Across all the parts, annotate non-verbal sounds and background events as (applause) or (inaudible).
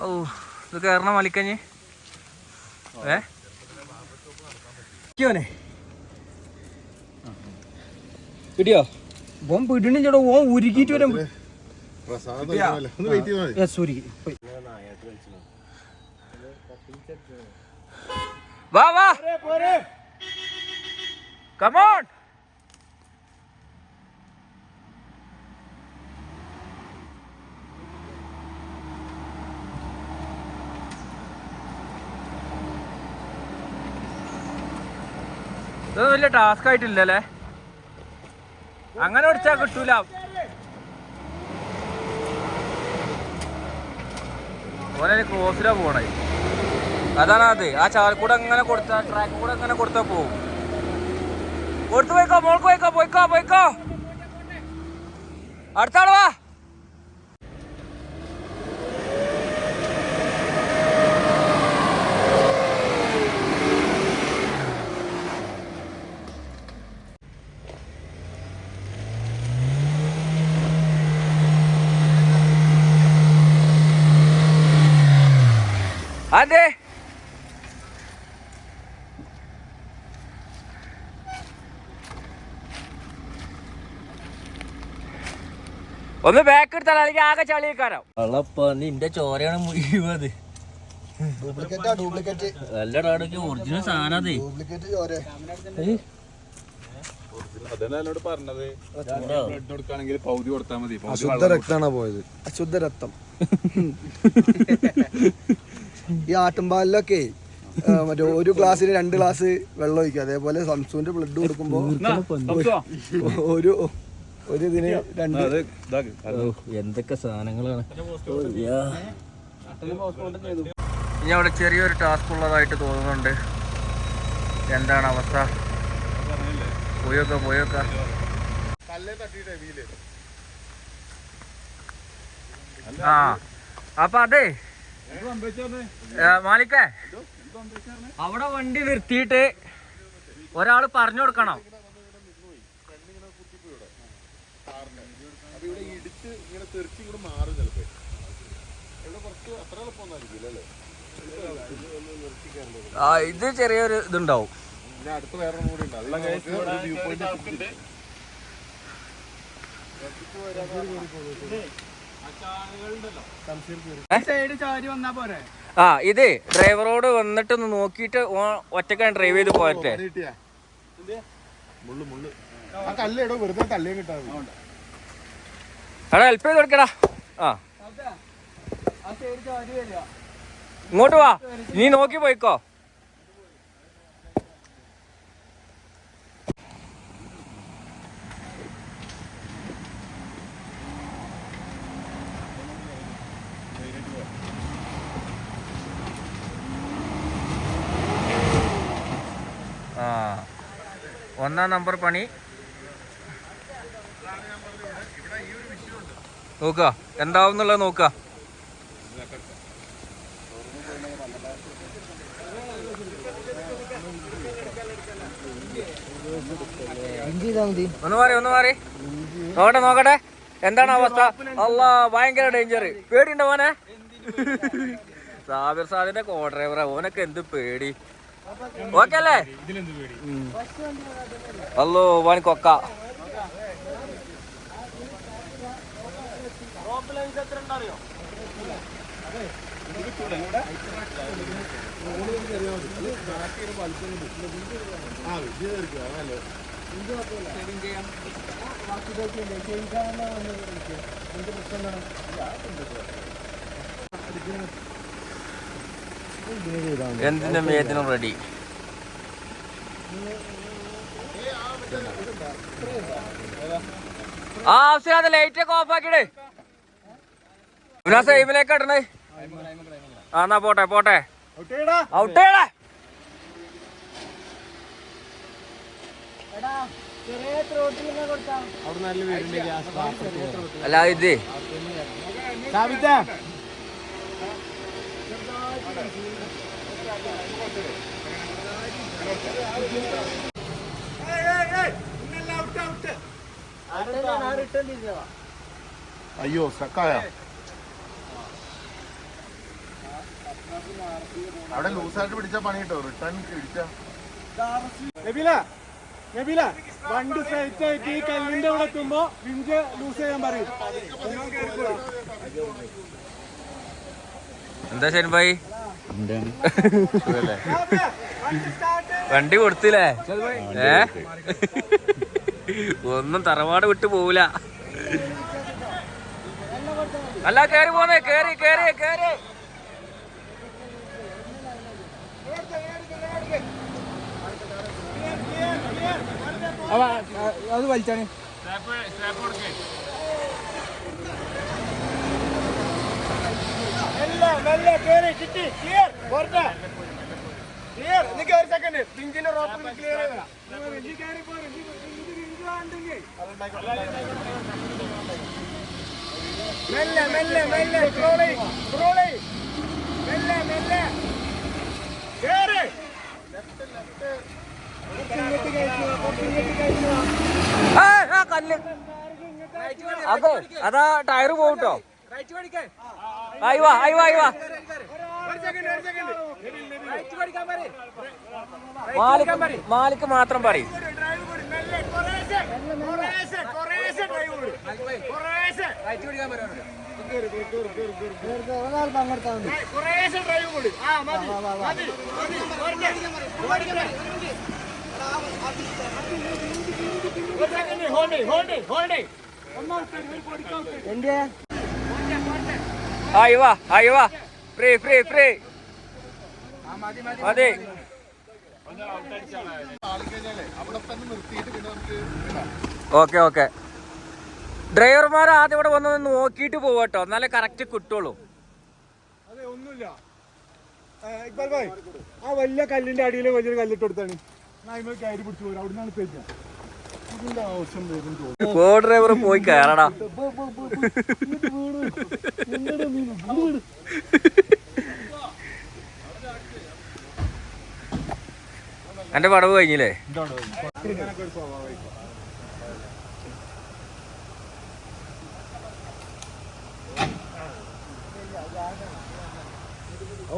ഓ ഇത് കയറണ മലിക്കഞ്ഞ്. ഏ? കിട്ടിയോ ഓൻ ഓൻ ഉരുക്കിട്ട് സോറി വാ വാ. കമോൺ ഇത് വലിയ ടാസ്ക് ആയിട്ടില്ലല്ലേ? അങ്ങനെ ഓടിച്ചാ കിട്ടൂല. ഓനെ ക്രോസിലാ പോണേ. അതാണ് അത്. ആ ചാൽക്കൂടെ അങ്ങനെ കൊടുത്ത ട്രാക്ക് കൂടെ അങ്ങനെ കൊടുത്താ പോവും? കൊടുത്തു പോയിക്കോ മോൾക്ക് പോയിക്കോ പോയിക്കോ പോയിക്കോ. അടുത്ത ആൾ വാ അതെ ഒന്ന് ബാക്ക് എടുത്താൽ അല്ലെങ്കിൽ ആകെ ചളി ചളിയേക്കാരോ. അള്ളപ്പ നിന്റെ ചോരയാണ് മുഴുവത്. ഡ്യൂപ്ലിക്കേറ്റാ ഡ്യൂപ്ലിക്കേറ്റ് നല്ലടാടൊക്കെ ഒറിജിനൽ സാധനം അതെ. ഡ്യൂപ്ലിക്കേറ്റ് ചോരെ. അതന്നെ എന്നോട് പറഞ്ഞത്. ബ്ലഡ് കൊടുക്കുകയാണെങ്കിൽ പൗതി കൊടുത്താൽ മതി. അശുദ്ധ പോയത്? അശുദ്ധ രക്തം. ഈ ആട്ടുംപാലിലൊക്കെ മറ്റേ ഒരു ഗ്ലാസ്സിന് രണ്ട് ഗ്ലാസ് വെള്ളം ഒഴിക്കും. അതേപോലെ സംസുവിന്റെ ബ്ലഡ് കൊടുക്കുമ്പോ ഒരു ഒരു ഇതിന് രണ്ട് എന്തൊക്കെ സാധനങ്ങളാണ്? ഇനി അവിടെ ചെറിയൊരു ടാസ്ക് ഉള്ളതായിട്ട് തോന്നുന്നുണ്ട്. എന്താണ് അവസ്ഥ? പോയൊക്കെ പോയൊക്കെ. ആ അപ്പൊ അതെ. മാലിക്കേ അവിടെ വണ്ടി നിർത്തിയിട്ട് ഒരാൾ പറഞ്ഞു കൊടുക്കണം അപ്പൊ ഇവിടെ ഇടിച്ച് ഇങ്ങനെ തെറിച്ച് ഇങ്ങോട്ട് മാറും ചിലപ്പോ ഇവിടെ കുറച്ച് അത്ര എളുപ്പമൊന്നായിരിക്കില്ല അല്ലേ ആ ഇത് ചെറിയൊരു ഇതുണ്ടാവും പിന്നെ അടുത്ത് വേറെ കൂടി ഉണ്ട് വ്യൂ പോയിന്റ് ആ ഇത് ഡ്രൈവറോട് വന്നിട്ട് ഒന്ന് നോക്കിയിട്ട് ഒറ്റക്കാണ് ഡ്രൈവ് ചെയ്ത് പോരട്ടെ മുള്ളു മുള്ളു ആ കല്ലേടോ വെറുതെ തള്ളിയും കിട്ടാ എടാ ഹെൽപ്പ് ചെയ്ത് കൊടുക്കടാ. ആ. ഇങ്ങോട്ട് വാ. നീ നോക്കി പോയിക്കോ. ഒന്നാം നമ്പർ പണി. നോക്കുക. എന്താവും നോക്ക ഒന്ന് മാറി ഒന്ന് മാറി. നോക്കട്ടെ നോക്കട്ടെ. എന്താണ് അവസ്ഥ? അല്ല ഭയങ്കര ഡേഞ്ചർ പേടിയുണ്ടോ മോനെ? സാബിർ സാദിന്റെ കോ ഡ്രൈവറാ ഓനൊക്കെ എന്ത് പേടി. ഓക്കെ അല്ലേ. അല്ലോ ഓൻ കൊക്ക. എന്തിന്റെ മേത്തിനും റെഡി ആ അത് ലൈറ്റ് ഒക്കെ ഓഫ് പിന്നെ സൈമിലേക്ക് ഇടണേ. ആ എന്നാ പോട്ടെ പോട്ടെ. ഔട്ട് ചെയ്യടാ അല്ല ഇത്. അയ്യോ സ്റ്റക്കായ അവിടെ ലൂസായിട്ട് പിടിച്ച പണി കിട്ടോ റിട്ടേൺ പിടിച്ച നബീല നബീല വണ്ടി സ്ട്രൈറ്റ് ആയിട്ട് ഈ കല്ലിന്റെ അവിടെ എത്തുമ്പോ വിഞ്ച് ലൂസ് ചെയ്യാൻ പറയും. എന്താ ശനിഭായി വണ്ടി കൊടുത്തില്ലേ? ഏ? ഒന്നും തറവാട് വിട്ടു പോവില്ല. അല്ല കേറി പോന്നേ കേറി കേറി കേറി അത് വലിച്ചാണ് മെല്ലെ മെല്ലെ കേറി കിട്ടി ക്ലിയർ പോരട്ടെ ക്ലിയർ നിക്ക് ഒരു സെക്കൻഡ് റോപ്പ് ക്ലിയർ മെല്ലെ മെല്ലെ മെല്ലെ ക്രോളി ക്രോളി മെല്ലെ മെല്ലെ കേറി ഇങ്ങോട്ട് കഴിച്ചു ഇങ്ങോട്ട് കഴിച്ചു ആ, കല്ല്. അതെ അതാ ടയർ പോകട്ടോ സെക്കൻഡ് മാലിക് മാലിക്ക് മാത്രം പറയും. ഡ്രൈവ് ഫ്രീ ഫ്രീ ഫ്രീ മതി. Okay okay. ഡ്രൈവർമാർ ആദ്യം ഇവിടെ വന്ന് നോക്കിയിട്ട് പോവാട്ടോ എന്നാലേ കറക്റ്റ് കിട്ടുള്ളൂ. ഒന്നുമില്ല. ആ വലിയ കല്ലിന്റെ അടിയിൽ വലിയൊരു കല്ലിട്ട് കൊടുത്താണ് കോ ഡ്രൈവർ പോയി. കയറടാ. എന്റെ പടവ് കഴിഞ്ഞില്ലേ?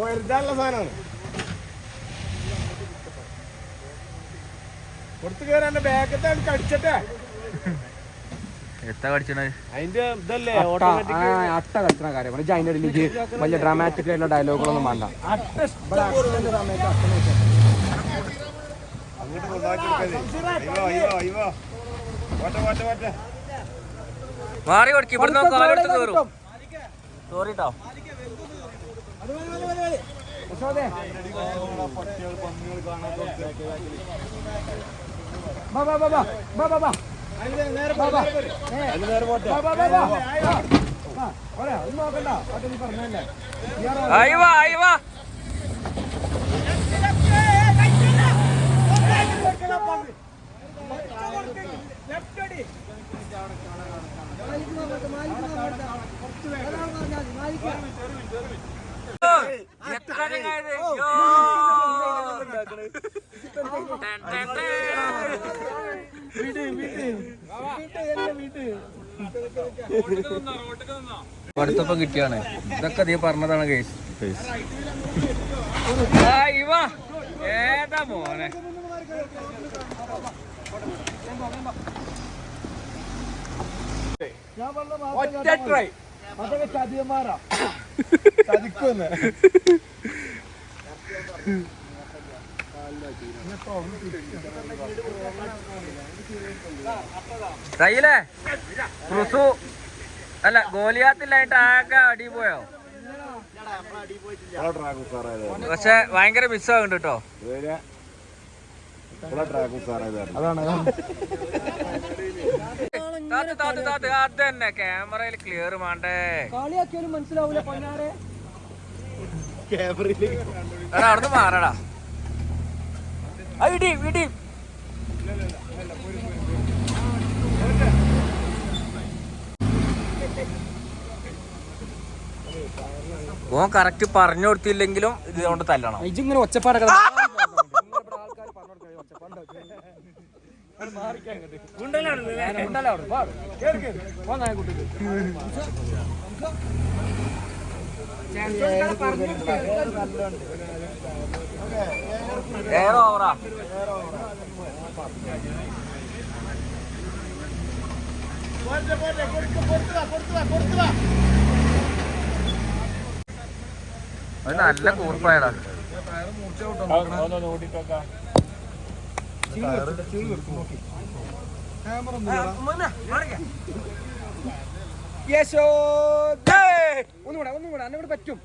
വരുത്താനുള്ള സാധനമാണ്. ബാക്കത്തെ എത്താ അതിന്റെ ഇതല്ലേ അട്ട. അതിന്റെ ഇടയിലേക്ക് വലിയ ഡ്രാമാറ്റിക് ആയിട്ടുള്ള ഡയലോഗുകളൊന്നും വേണ്ട. മാറി കൊടുക്കി ഇവിടുന്ന് കാലെടുത്ത് കയറും സോറി പട്ടികൾ പന്നികൾ വാ എത്ര അടുത്തപ്പം കിട്ടിയാണ്. ഇതൊക്കെ നീ പറഞ്ഞതാണ് കേസ് ഇവ. ഏതാ മോനെ? ഒറ്റ ട്രൈ അതൊക്കെ ചതിയന്മാരാ (laughs) ചതിക്കുന്ന് കയ്യിലേ ക്രുസു അല്ല ഗോലിയാത്തില്ലായിട്ട് ആകെ അടി പോയോ? പക്ഷെ ഭയങ്കര മിസ്സാകുന്നുണ്ട് കേട്ടോ ഇതുവരെ ട്രാക്ക് ഉസാറായതായിരുന്നു. താത്ത് താത്ത് താത്ത്. അത് തന്നെ ക്യാമറയിൽ ക്ലിയർ വേണ്ടേ കളിയാക്കിയാലും മനസ്സിലാവൂല പൊന്നാരെ. ക്യാമറയിൽ അവിടുന്ന് മാറടാ. ഇടി ഇടി. ഓൻ കറക്റ്റ് പറഞ്ഞു കൊടുത്തില്ലെങ്കിലും ഇതുകൊണ്ട് തല്ലണം. ഇജിങ്ങനെ ഒച്ചപ്പാടൊക്കെ എയർ ഓവറാ അത് നല്ല കൂർപ്പായടാ. യേശോ ഒന്നുകൂടെ ഒന്നുകൂടെ അന്നെ കൂടെ പറ്റും.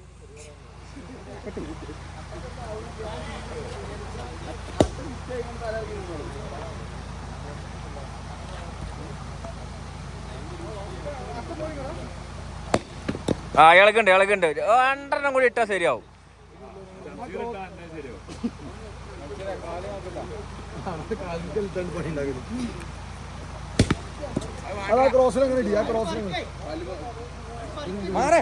ആ ഇളകുണ്ട് ഇളകുണ്ട്. രണ്ടെണ്ണം കൂടി ഇട്ടാ ശരിയാവും. അതാ ഇടി ആ ക്രോസിലങ്ങനെ മാറേ.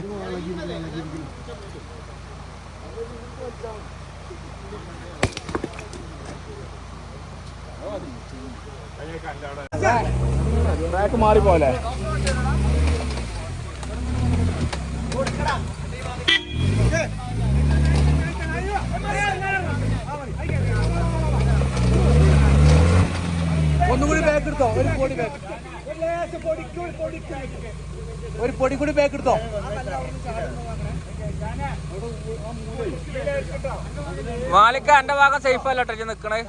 ട്രാക്ക് മാറിപ്പോലെ ഒന്നും കൂടി ബാക്ക് എടുത്തോ? ഒരു പൊടി ബാക്ക് ഒരു പൊടി കൂടി ബാക്ക് എടുത്തോ? മാലിക്ക എന്റെ ഭാഗം സേഫ് അല്ല കേട്ടോ നിക്കണേ.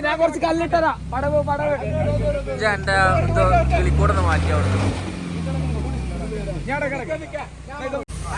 ഞാൻ കുറച്ച് കല്ലിട്ടതാ. പടവ് പടവ്.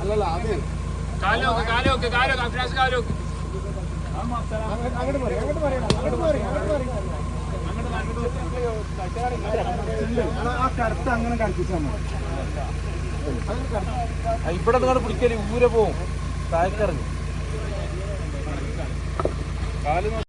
അല്ലല്ല അത് അങ്ങോട്ട് പോരെ അങ്ങോട്ട് പോരെ അങ്ങോട്ട് പോരെ അങ്ങോട്ട് പോരെ ആ കറുത്ത് അങ്ങനെ ഇവിടെ നിങ്ങൾ പിടിക്കൽ ഊരെ പോവും. താഴ്ക്കിറങ്ങി